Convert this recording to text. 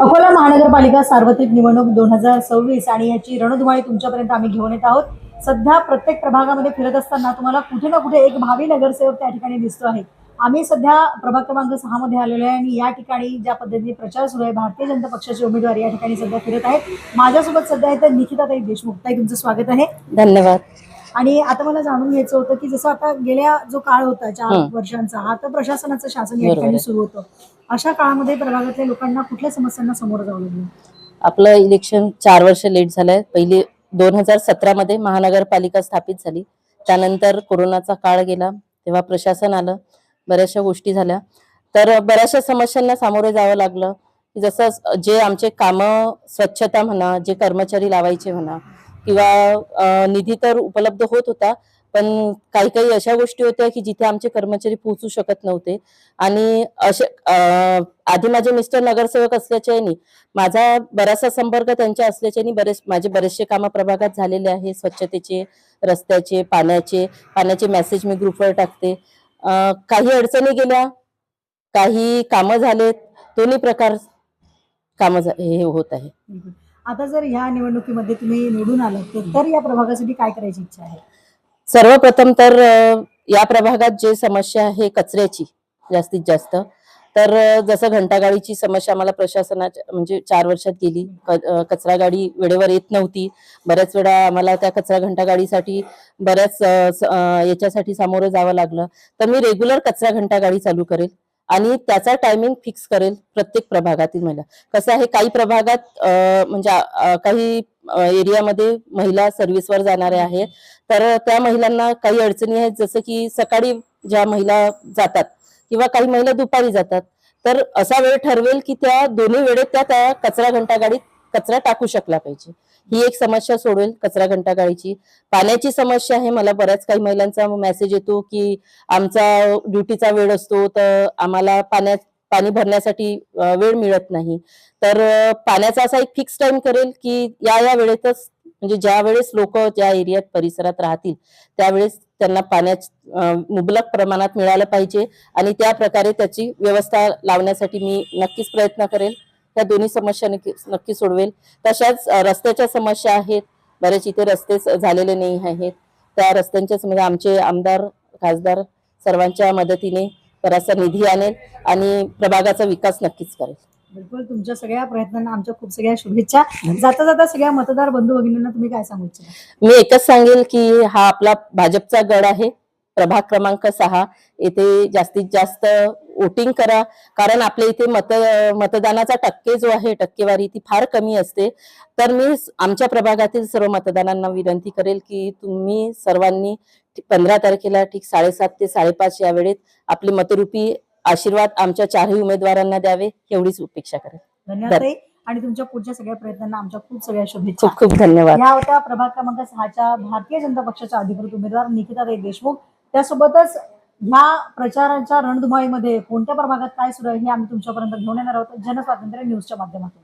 अकोला महानगरपालिका सार्वत्रिक निवडणूक दोन हजार सव्वीस आणि याची रणधुमाळी तुमच्यापर्यंत आम्ही घेऊन येत आहोत. सध्या प्रत्येक प्रभागामध्ये फिरत असताना तुम्हाला कुठे ना कुठे एक भावी नगरसेवक त्या ठिकाणी दिसतो आहे. आम्ही सध्या प्रभाग क्रमांक सहा मध्ये आलेलो आहे आणि या ठिकाणी ज्या पद्धतीने प्रचार सुरू आहे भारतीय जनता पक्षाचे उमेदवार या ठिकाणी सध्या फिरत आहेत. माझ्यासोबत सध्या आहेत निखिताताई देशमुख. ताई तुमचं स्वागत आहे. धन्यवाद. आणि आता मला जाणून घ्यायचं होतं की जसं आता गेल्या जो काळ होता चार. वर्षांचा हा तर प्रशासनाचं शासन या ठिकाणी. सुरू होतं. अशा काळामध्ये प्रभागातल्या लोकांना कुठल्या समस्यांना सामोरं जावं लागलं? आपलं इलेक्शन चार वर्ष लेट झालंय. पहिली दोन हजार सतरा मध्ये महानगरपालिका स्थापित झाली. त्यानंतर कोरोनाचा काळ गेला तेव्हा प्रशासन आलं बऱ्याचशा गोष्टी झाल्या. तर बऱ्याचशा समस्यांना सामोरे जावं लागलं. की जसं जे आमचे कामं स्वच्छता म्हणा जे कर्मचारी लावायचे म्हणा किंवा निधी तर उपलब्ध होत होता पण काही काही अशा गोष्टी होत्या की जिथे आमचे कर्मचारी पोहोचू शकत नव्हते. आणि असे आधी माझे मिस्टर नगरसेवक असल्याच्याने माझा बराचसा संपर्क त्यांच्या असल्याच्याने बरेच माझे बरेचसे कामं प्रभागात झालेले आहे. स्वच्छतेचे रस्त्याचे पाण्याचे पाण्याचे मेसेज मी ग्रुपवर टाकते. काही अडचणी गेल्या काही कामं झालेत दोन्ही प्रकार कामं हे होत आहे. आता जर ह्या निवडणुकीमध्ये तुम्ही निवडून आलात तर- या प्रभागासाठी काय करायची इच्छा आहे? सर्वप्रथम तर या प्रभागात जे समस्या आहे कचऱ्याची जास्तीत जास्त. तर जसं घंटागाडीची समस्या आम्हाला प्रशासनाच्या म्हणजे चार वर्षात गेली. कचरा गाडी वेळेवर येत नव्हती. बऱ्याच वेळा आम्हाला त्या कचरा घंटागाडीसाठी बऱ्याच याच्यासाठी सामोरं जावं लागलं. तर मी रेग्युलर कचरा घंटागाडी चालू करेल. आणि त्याचा टायमिंग फिक्स करेल प्रत्येक प्रभागातील महिला. कसं आहे काही प्रभागात म्हणजे काही एरियामध्ये महिला सर्व्हिसवर जाणाऱ्या आहेत. तर त्या महिलांना काही अडचणी आहेत जसं की सकाळी ज्या महिला जातात किंवा काही महिला दुपारी जातात तर असा वेळ ठरवेल की त्या दोन्ही वेळेत त्या त्या कचरा घंटा गाडीत कचरा टाकू शकला पाहिजे. ही एक समस्या सोडवेल कचरा घंटागाळीची पाण्याची समस्या आहे. मला बऱ्याच काही महिलांचा मेसेज येतो की आमचा ड्युटीचा वेळ असतो तर आम्हाला पाण्यात पाणी भरण्यासाठी वेळ मिळत नाही. तर पाण्याचा असा एक फिक्स टाइम करेल की या या वेळेतच म्हणजे ज्या वेळेस लोक ज्या एरियात परिसरात राहतील त्यावेळेस त्यांना पाण्यात मुबलक प्रमाणात मिळालं पाहिजे आणि त्या प्रकारे त्याची व्यवस्था लावण्यासाठी मी नक्कीच प्रयत्न करेल. त्या दोन्ही समस्या नक्की नक्की सोडवेल. तशाच रस्त्याच्या समस्या आहेत. बरेच इथे रस्ते झालेले नाही आहेत. त्या रस्त्यांच्या म्हणजे आमचे आमदार खासदार सर्वांच्या मदतीने बराचसा निधी आणेल आणि प्रभागाचा विकास नक्कीच करेल. बिलकुल तुमच्या सगळ्या प्रयत्नांना आमच्या खूप सगळ्या शुभेच्छा. जाता जाता सगळ्या मतदार बंधू भगिनींना तुम्ही काय सांगू इच्छिता? मी एकच सांगेल की हा आपला भाजपचा गड आहे. प्रभाग क्रमांक सहा. येथे जास्तीत जास्त वोटिंग करा. कारण आपल्या इथे मत मतदानाचा टक्के जो आहे टक्केवारी ती फार कमी असते. तर मी आमच्या प्रभागातील सर्व मतदारांना विनंती करेल की तुम्ही सर्वांनी पंधरा तारखेला ठीक साडेसात ते साडेपाच या वेळेत आपले मतरूपी आशीर्वाद आमच्या चारही उमेदवारांना द्यावे एवढीच अपेक्षा करेल. धन्यवाद. आणि तुमच्या पुढच्या सगळ्या प्रयत्नांना आमच्या खूप सगळ्या शुभेच्छा. खूप खूप धन्यवाद. या होत्या प्रभाग क्रमांक सहाच्या भारतीय जनता पक्षाच्या अधिकृत उमेदवार निकिताताई देशमुख. त्यासोबतच ह्या प्रचाराच्या रणधुमाळीमध्ये कोणत्या प्रभागात काय सुरू आहे हे आम्ही तुमच्यापर्यंत घेऊन येणार आहोत. जनस्वातंत्र्य न्यूजच्या माध्यमातून.